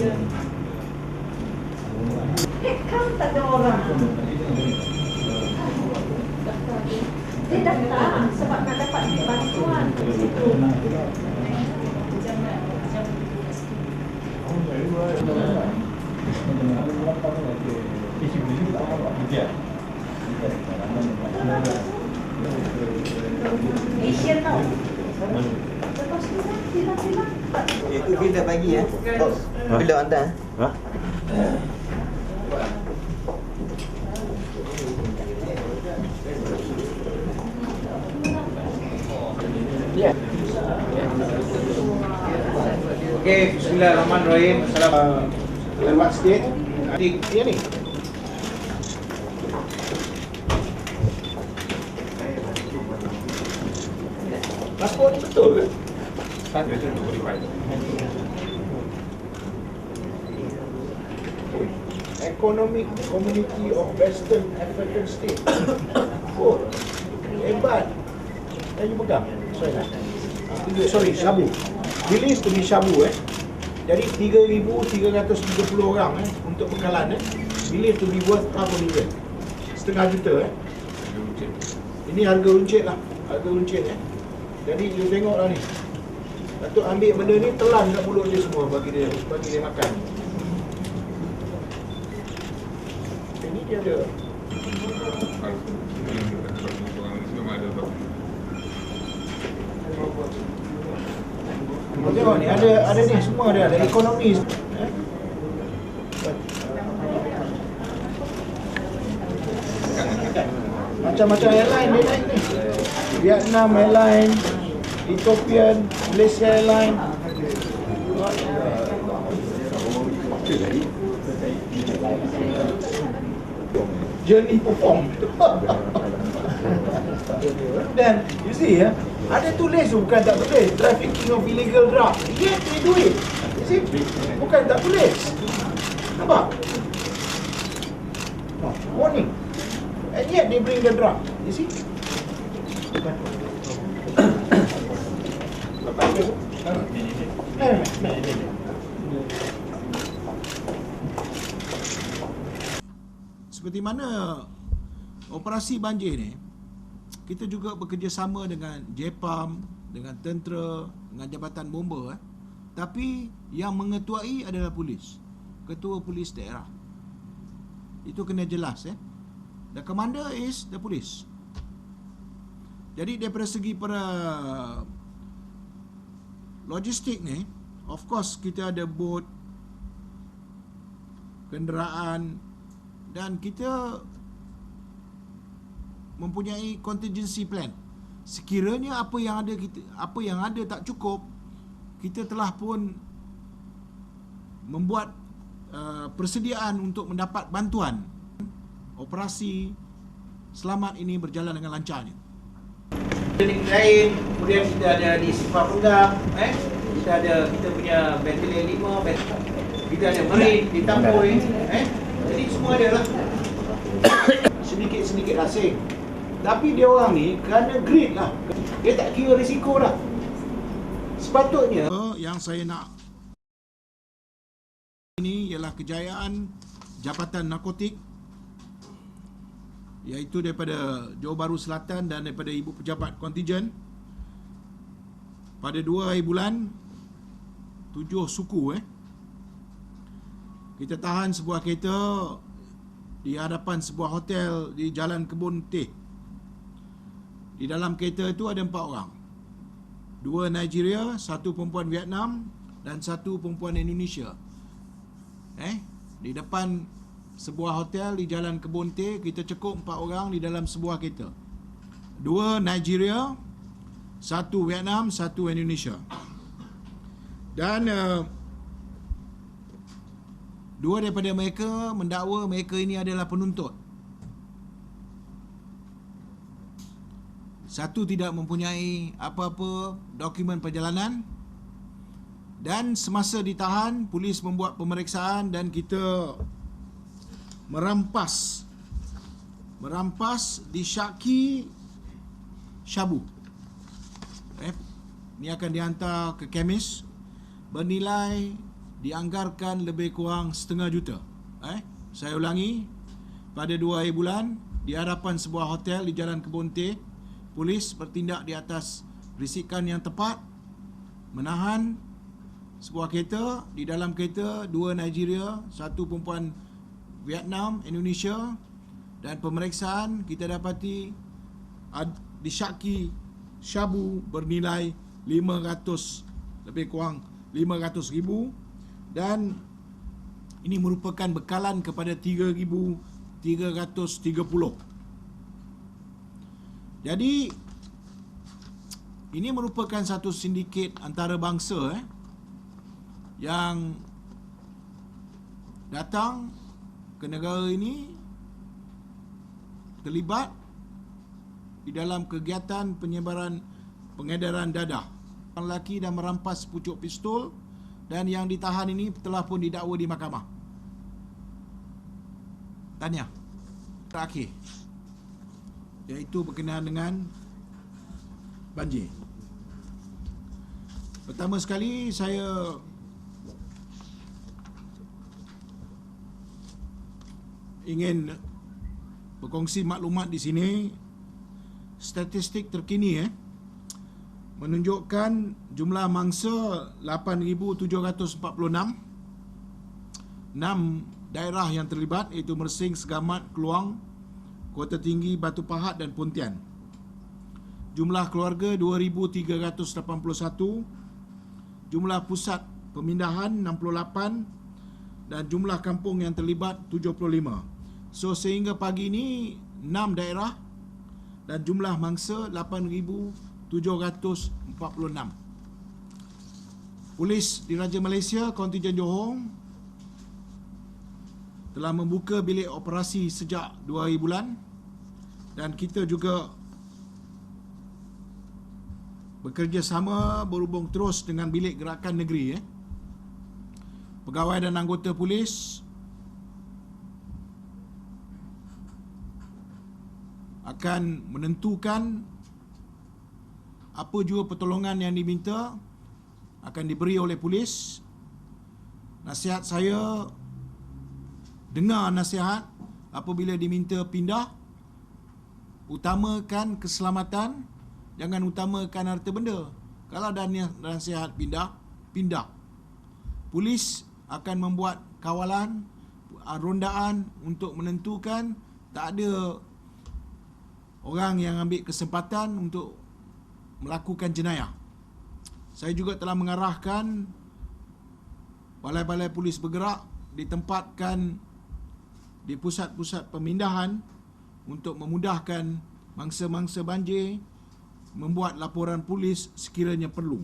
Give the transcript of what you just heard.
Eh. Asian tau. Lepas tu kan, hilang-hilang. Itu bila pagi ya. Bos, bila anda? Ha? Okey, bismillahirrahmanirrahim. Salam lewat sikit. Adik, ya ni. Pasport ni betul ke? Economic Community of Western African State. Oh, hebat. Saya pegang. Sorry, sorry, Shabu. Release to be Shabu eh. Jadi 3,330 orang eh untuk bekalan eh. Believe to be worth half a million. Setengah juta eh. Ini harga runcit lah. Harga runcit eh. Jadi you tengok lah ni. Datuk ambil benda ni telan kat mulut dia semua bagi dia bagi dia makan. Ini dia ada tengok ni ada ada ni semua dia ada ekonomi. Eh? Macam-macam airline dia naik ni. Vietnam Airline, Ethiopian, Malaysia Airline. Journey perform. Dan you see ya, ada tulis tu bukan tak tulis trafficking of illegal drug. Yet they do it. You see? Bukan tak tulis. Nampak? Oh, warning. And yet they bring the drug. You see? Seperti mana operasi banjir ni kita juga bekerjasama dengan JPAM, dengan tentera, dengan Jabatan Bomba eh. Tapi yang mengetuai adalah polis. Ketua polis daerah. Itu kena jelas eh. The commander is the police. Jadi daripada segi para logistik ni, of course kita ada boat, kenderaan dan kita mempunyai contingency plan. Sekiranya apa yang ada kita apa yang ada tak cukup, kita telah pun membuat uh, persediaan untuk mendapat bantuan. Operasi selamat ini berjalan dengan lancarnya. Klinik lain, kemudian kita ada di Sifat Pegang, eh? Kita ada kita punya batalion 5, bat- kita ada Marine di Tamboi, eh? Jadi semua ada lah. Sedikit-sedikit asing. Tapi dia orang ni kerana greed lah. Dia tak kira risiko dah. Sepatutnya yang saya nak ini ialah kejayaan Jabatan Narkotik iaitu daripada Johor Bahru Selatan dan daripada Ibu Pejabat Kontijen pada 2 hari bulan 7 suku eh kita tahan sebuah kereta di hadapan sebuah hotel di Jalan Kebun Teh di dalam kereta itu ada empat orang. Dua Nigeria, satu perempuan Vietnam dan satu perempuan Indonesia. Eh, di depan sebuah hotel di Jalan Kebun Teh, kita cekup empat orang di dalam sebuah kereta. Dua Nigeria, satu Vietnam, satu Indonesia. Dan uh, dua daripada mereka mendakwa mereka ini adalah penuntut. Satu tidak mempunyai apa-apa dokumen perjalanan dan semasa ditahan polis membuat pemeriksaan dan kita merampas merampas disyaki syabu. Eh, ini akan dihantar ke kemis bernilai dianggarkan lebih kurang setengah juta. Eh, saya ulangi, pada dua hari bulan di hadapan sebuah hotel di Jalan Kebun Teh, polis bertindak di atas risikan yang tepat menahan sebuah kereta di dalam kereta dua Nigeria, satu perempuan Vietnam, Indonesia dan pemeriksaan kita dapati disyaki syabu bernilai 500 lebih kurang 500 ribu dan ini merupakan bekalan kepada 3330 jadi ini merupakan satu sindiket antarabangsa eh yang datang negara ini terlibat di dalam kegiatan penyebaran pengedaran dadah. Lelaki dan merampas pucuk pistol dan yang ditahan ini telah pun didakwa di mahkamah. Tanya. Terakhir. Iaitu berkenaan dengan banjir. Pertama sekali saya ingin berkongsi maklumat di sini statistik terkini eh menunjukkan jumlah mangsa 8746 enam daerah yang terlibat iaitu Mersing, Segamat, Keluang, Kota Tinggi, Batu Pahat dan Pontian. Jumlah keluarga 2381, jumlah pusat pemindahan 68 dan jumlah kampung yang terlibat 75. So sehingga pagi ini 6 daerah dan jumlah mangsa 8746. Polis Diraja Malaysia Kontijen Johor telah membuka bilik operasi sejak 2 hari bulan dan kita juga bekerjasama berhubung terus dengan bilik gerakan negeri eh. Pegawai dan anggota polis akan menentukan apa juga pertolongan yang diminta akan diberi oleh polis. Nasihat saya dengar nasihat apabila diminta pindah utamakan keselamatan jangan utamakan harta benda. Kalau ada nasihat pindah, pindah. Polis akan membuat kawalan rondaan untuk menentukan tak ada orang yang ambil kesempatan untuk melakukan jenayah. Saya juga telah mengarahkan balai-balai polis bergerak ditempatkan di pusat-pusat pemindahan untuk memudahkan mangsa-mangsa banjir membuat laporan polis sekiranya perlu.